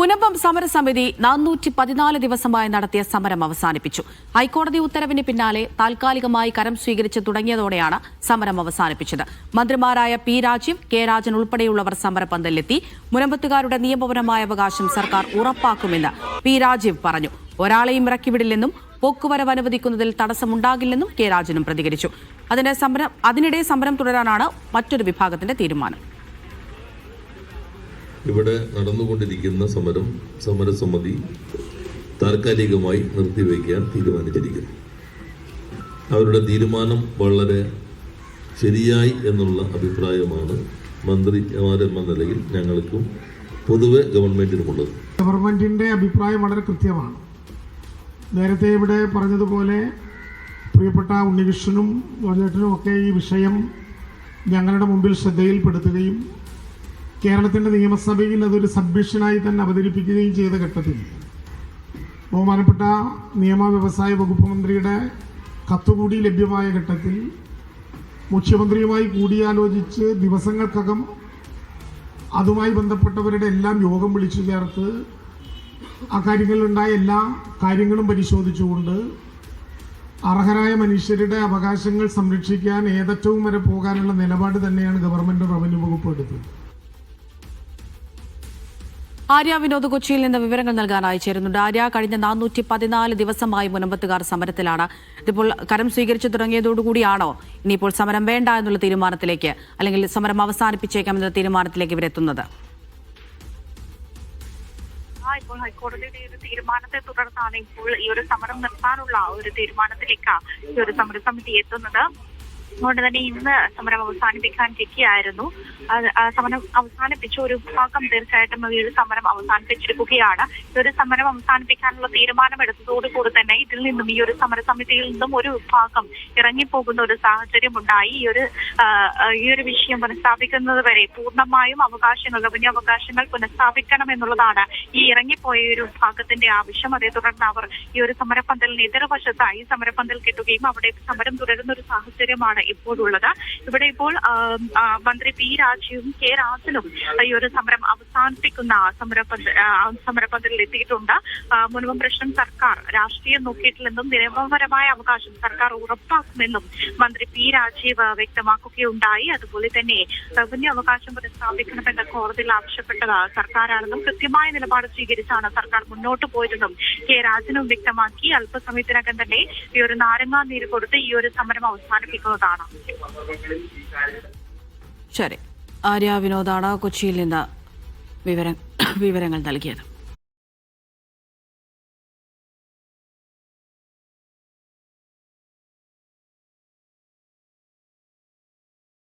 പുനമ്പം സമരസമിതി നാനൂറ്റി പതിനാല് ദിവസമായി നടത്തിയ സമരം അവസാനിപ്പിച്ചു. ഹൈക്കോടതി ഉത്തരവിന് പിന്നാലെ താൽക്കാലികമായി കരം സ്വീകരിച്ച് തുടങ്ങിയതോടെയാണ് സമരം അവസാനിപ്പിച്ചത്. മന്ത്രിമാരായ പി രാജീവ് കെ രാജൻ ഉൾപ്പെടെയുള്ളവർ സമരപന്തലിലെത്തി. മുനമ്പത്തുകാരുടെ നിയമപരമായ അവകാശം സർക്കാർ ഉറപ്പാക്കുമെന്ന് പി രാജീവ് പറഞ്ഞു. ഒരാളെയും ഇറക്കിവിടില്ലെന്നും പോക്കുവരവ് അനുവദിക്കുന്നതിൽ തടസ്സമുണ്ടാകില്ലെന്നും കെ രാജനും പ്രതികരിച്ചു. അതിനിടെ സമരം തുടരാനാണ് മറ്റൊരു വിഭാഗത്തിന്റെ തീരുമാനം. ഇവിടെ നടന്നുകൊണ്ടിരിക്കുന്ന സമരം സമരസമിതി താൽക്കാലികമായി നിർത്തിവെക്കാൻ തീരുമാനിച്ചിരിക്കുന്നു. അവരുടെ തീരുമാനം വളരെ ശരിയായി എന്നുള്ള അഭിപ്രായമാണ് മന്ത്രിമാരെന്ന നിലയിൽ ഞങ്ങൾക്കും പൊതുവെ ഗവൺമെന്റിനുമുള്ളത്. ഗവൺമെന്റിന്റെ അഭിപ്രായം വളരെ കൃത്യമാണ്. നേരത്തെ ഇവിടെ പറഞ്ഞതുപോലെ പ്രിയപ്പെട്ട ഉണ്ണികൃഷ്ണനും ഒക്കെ ഈ വിഷയം ഞങ്ങളുടെ മുമ്പിൽ ശ്രദ്ധയിൽപ്പെടുത്തുകയും കേരളത്തിന്റെ നിയമസഭയിൽ അതൊരു സബ്മിഷനായി തന്നെ അവതരിപ്പിക്കുകയും ചെയ്ത ഘട്ടത്തിൽ ബഹുമാനപ്പെട്ട നിയമ വ്യവസായ വകുപ്പ് മന്ത്രിയുടെ കത്തുകൂടി ലഭ്യമായ ഘട്ടത്തിൽ മുഖ്യമന്ത്രിയുമായി കൂടിയാലോചിച്ച് ദിവസങ്ങൾക്കകം അതുമായി ബന്ധപ്പെട്ടവരുടെ എല്ലാം യോഗം വിളിച്ചു ചേർത്ത് ആ കാര്യങ്ങളിലുണ്ടായ എല്ലാ കാര്യങ്ങളും പരിശോധിച്ചുകൊണ്ട് അർഹരായ മനുഷ്യരുടെ അവകാശങ്ങൾ സംരക്ഷിക്കാൻ ഏതറ്റവും വരെ പോകാനുള്ള നിലപാട് തന്നെയാണ് ഗവൺമെന്റ് റവന്യൂ വകുപ്പ് എടുത്തത്. ആര്യ വിനോദ് കൊച്ചിയിൽ നിന്ന് വിവരങ്ങൾ നൽകാനായി ചേരുന്നുണ്ട്. ആര്യ കഴിഞ്ഞ നാനൂറ്റി പതിനാല് ദിവസമായി മുനമ്പത്തുകാർ സമരത്തിലാണ്. ഇതിപ്പോൾ കരം സ്വീകരിച്ചു തുടങ്ങിയതോടുകൂടിയാണോ? ഇനിയിപ്പോൾ സമരം വേണ്ട എന്നുള്ള തീരുമാനത്തിലേക്ക് അല്ലെങ്കിൽ സമരം അവസാനിപ്പിച്ചേക്കാം എന്ന തീരുമാനത്തിലേക്ക് ഇവരെത്തുന്നത് ഇപ്പോൾ ഹൈക്കോടതിയുടെ ഒരു തീരുമാനത്തെ തുടർന്നാണ് ഇപ്പോൾ ഈ ഒരു സമരം നിർത്താനുള്ള ഒരു തീരുമാനത്തിലേക്ക് ഈ ഒരു സമരസമിതി എത്തുന്നത്. അതുകൊണ്ട് തന്നെ ഇന്ന് സമരം അവസാനിപ്പിക്കാനിരിക്കുകയായിരുന്നു. സമരം അവസാനിപ്പിച്ച ഒരു വിഭാഗം തീർച്ചയായിട്ടും ഈ ഒരു സമരം അവസാനിപ്പിച്ചിരിക്കുകയാണ്. ഈ ഒരു സമരം അവസാനിപ്പിക്കാനുള്ള തീരുമാനമെടുത്തതോടുകൂടി തന്നെ ഇതിൽ നിന്നും ഈ ഒരു സമര സമിതിയിൽ നിന്നും ഒരു വിഭാഗം ഇറങ്ങിപ്പോകുന്ന ഒരു സാഹചര്യം ഉണ്ടായി ഈ ഒരു ഈ ഒരു വിഷയം പുനഃസ്ഥാപിക്കുന്നത് വരെ പൂർണമായും അവകാശങ്ങൾ അവകാശങ്ങൾ പുനഃസ്ഥാപിക്കണം എന്നുള്ളതാണ് ഈ ഇറങ്ങിപ്പോയ ഒരു ഭാഗത്തിന്റെ ആവശ്യം. അതേ തുടർന്ന് അവർ ഈ ഒരു സമരപ്പന്തലിന് എതിർവശത്തായി സമരപ്പന്തൽ കിട്ടുകയും അവിടെ സമരം തുടരുന്ന ഒരു സാഹചര്യമാണ് ഇപ്പോഴുള്ളത്. ഇവിടെ ഇപ്പോൾ മന്ത്രി പി രാജയും കെ രാജനും ഈ ഒരു സമരം അവസാനിപ്പിക്കുന്ന സമരപ്പന്തൽ ആ, എത്തിയിട്ടുണ്ട്. മുൻപ് പ്രശ്നം സർക്കാർ രാഷ്ട്രീയം നോക്കിയിട്ടില്ലെന്നും നിയമപരമായ അവകാശം സർക്കാർ ഉറപ്പാക്കുമെന്നും മന്ത്രി പി രാജീവ് വ്യക്തമാക്കുകയുണ്ടായി. അതുപോലെ തന്നെ റവന്യൂ അവകാശം പുനഃസ്ഥാപിക്കണമെന്ന് കോടതിയിൽ ആവശ്യപ്പെട്ടത് സർക്കാരാണെന്നും കൃത്യമായ നിലപാട് സ്വീകരിച്ചാണ് സർക്കാർ മുന്നോട്ട് പോയതെന്നും കെ രാജനും വ്യക്തമാക്കി. അല്പസമയത്തിനകം തന്നെ ഈ ഒരു നാരങ്ങാ നീര് കൊടുത്ത് ഈ ഒരു സമരം അവസാനിപ്പിക്കുന്നതാണ് ശരി. ആര്യ വിനോദാണ് കൊച്ചിയിൽ നിന്ന് വിവരം വിവരങ്ങൾ നൽകിയത്.